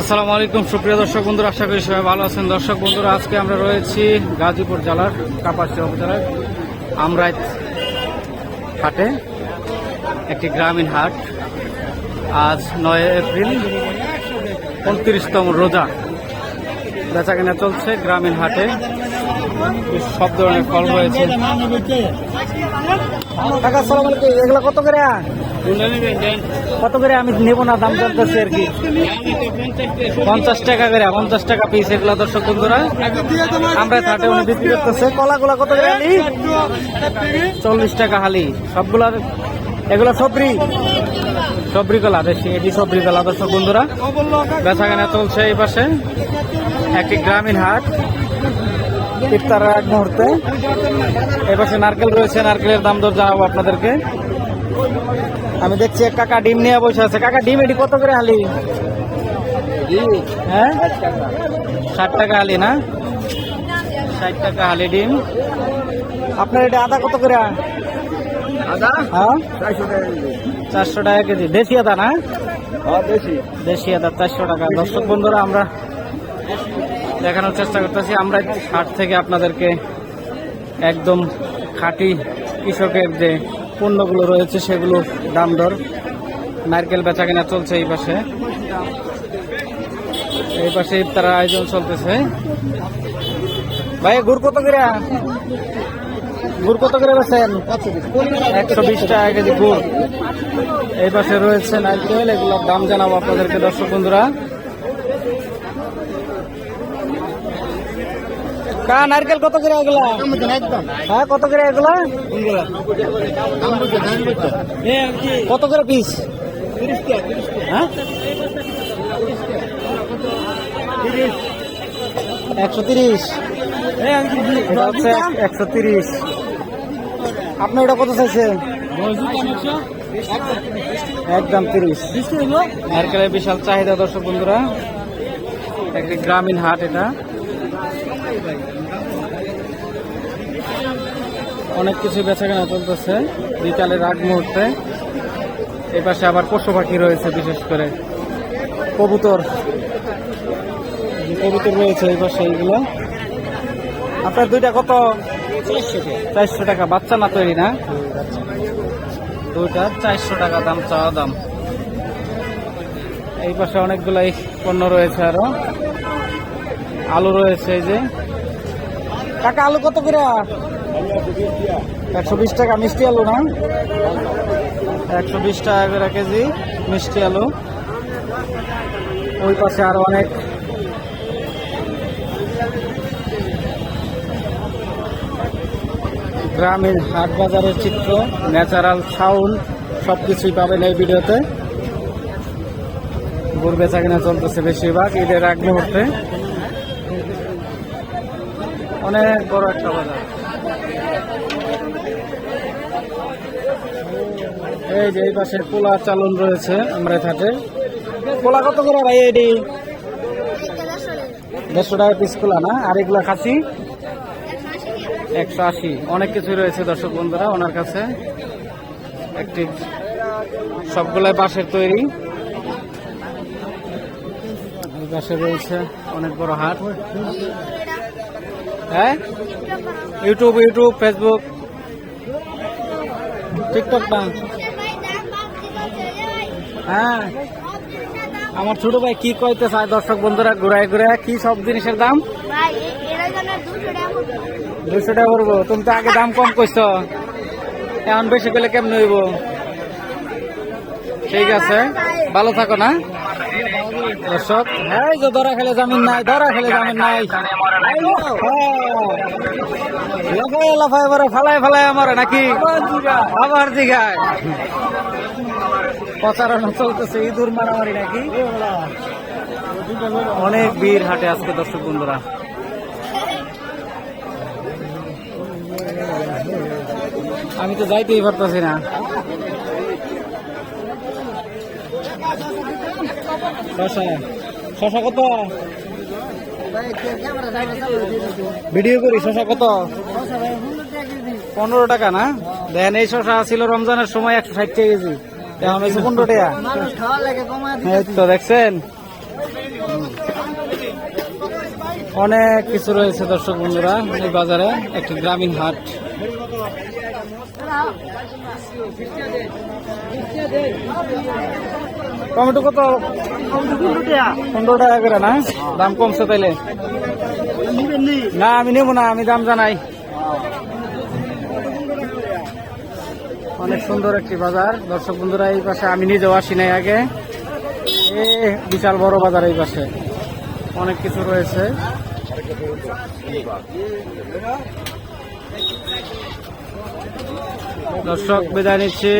আসসালামু আলাইকুম, সুপ্রিয় দর্শক বন্ধুরা, আশা করি সবাই ভালো আছেন। দর্শক বন্ধুরা, আজকে আমরা রয়েছি গাজীপুর জেলার কাপাসিয়া উপজেলার আমরাইত হাটে, একটি গ্রামীণ হাট। আজ নয় এপ্রিল, উনত্রিশতম রোজা। বেচা কেনা চলছে গ্রামীণ হাটে। সব ধরনের ফল রয়েছে। কত করে আমি নেব না, দাম জানতেছি আর কি। পঞ্চাশ টাকা করে, পঞ্চাশ টাকা পিস এগুলো দর্শক বন্ধুরা। আমরা থাটে উনি বিক্রি করতেছে। কলা গুলা কত করে হালি চল্লিশ টাকা হালি। সবগুলার এগুলো সবরি? সবরি কলা, দেশি, এটি সবরি কলা দর্শক বন্ধুরা। বেচা কেনা চলছে এই পাশে। একটি গ্রামীণ হাট। ইফতারের এক মুহূর্তে। এই পাশে নারকেল রয়েছে, নারকেলের দাম দর জানাব আপনাদেরকে। আমি দেখছি এক কাকা ডিম নিয়ে বসে আছে। কাকা ডিম এটি কত করে হালি? হ্যাঁ? ষাট টাকা। হালি না? ষাট টাকা হালি ডিম। আপনার এটা আদা কত করে? হ্যাঁ? চারশো টাকা কেজি। দেশি আদা না? হ্যাঁ দেশি আদা চারশো টাকা। দর্শক বন্ধুরা আমরা দেখানোর চেষ্টা করতেছি। আমরা হাট থেকে আপনাদেরকে একদম খাঁটি কৃষকের যে পণ্যগুলো রয়েছে, সেগুলো দাম দর। নারকেল বেচা কেনা চলছে এই পাশে। এই পাশে ইফতার আয়োজন চলতেছে। ভাই, গুড় কত করে? গুড় কত করে বেছেন একশো বিশ টাকা কেজি গুড়। এই পাশে রয়েছে নারকেল, এগুলোর দাম জানাব আপনাদেরকে, দর্শক বন্ধুরা। কা, নারকেল কত করে এগুলা? হ্যাঁ কত করে এগুলা? কত করে পিস হ্যাঁ? একশো তিরিশ। একশো তিরিশ। আপনি ওটা কত চাইছেন? একদম তিরিশ। নারকেলের বিশাল চাহিদা দর্শক বন্ধুরা, একটি গ্রামীণ হাট এটা। অনেক কিছু বেচা কেনা চলতেছে বিকালের আগ মুহূর্তে। এই পাশে আবার পশু পাখি রয়েছে বিশেষ করে কবুতর। কবুতর রয়েছে এই পাশে এইগুলো। আপনার দুইটা কত? চারশো টাকা বাচ্চা না তৈরি না? দুইটা চারশো টাকা দাম চাওয়া দাম। এই পাশে অনেকগুলাই পণ্য রয়েছে আরও। আলু রয়েছে এই যে। কাকা আলু কত করে? একশো বিশ টাকা মিষ্টি আলু না? একশো বিশ টাকা করে কেজি মিষ্টি আলু। ওই পাশে আরও অনেক। গ্রামীণ হাট বাজারের চিত্র, ন্যাচারাল সাউন্ড সব কিছুই পাবেন এই ভিডিওতে। গরু বেচা কিনা চলতেছে বেশিরভাগ ঈদের আগ মুহূর্তে। অনেক বড় একটা বাজার। এই যে এই পাশে পোলা চালন রয়েছে আমরা থাটে পোলা কত করে ভাই এটি? দেড়শো টাকা পিস পোলা না? আর এগুলা খাসি? একশো আশি। অনেক কিছু রয়েছে দর্শক বন্ধুরা ওনার কাছে। একটি সবগুলাই বাঁশের তৈরি। এই রয়েছে অনেক বড় হাট। হ্যাঁ? ইউটিউব ইউটিউব ফেসবুক টিকটক না? হ্যাঁ। আমার ছোট ভাই কি কইতে চায় দর্শক বন্ধুরা, ঘুরায় ঘুরায় কি সব জিনিসের দাম? দুশো টাকা করব। তুমি তো আগে দাম কম করছ এখন বেশি করলে কেমন হইব? ঠিক আছে। ভালো থাকো না? দর্শক হ্যাঁ ধরা খেলে জামিন নাই, ধরা খেলে জামিন নাই। লাফায় লাফায় মারে ফালায় ফালায় আমার নাকি? আবার প্রচারণা চলতেছে ইঁদুর মারামারি নাকি? অনেক বীর হাটে আজকে দর্শক বন্ধুরা। আমি তো যাইতেই পারতেছি না। শশা শশা কত? ভিডিও করি, শশা কত? পনেরো টাকা না? দেন, এই শশা ছিল রমজানের সময় একশো ষাট টাকা কেজি। এখন হয়েছে পনেরো টাকা। তো দেখছেন? অনেক কিছু রয়েছে দর্শক বন্ধুরা, এই বাজারে একটি গ্রামীণ হাট। টমেটো কত? পনেরো টাকা করে, না? দাম কমছে তাইলে। না, আমি নেব না, আমি দাম জানাই। অনেক সুন্দর একটি বাজার। দর্শক বন্ধুরা, এই পাশে আমি নিজেও আসি নাই আগে। এ, বিশাল বড় বাজার এই পাশে। অনেক কিছু রয়েছে। দর্শক, বিদায় নিচ্ছি।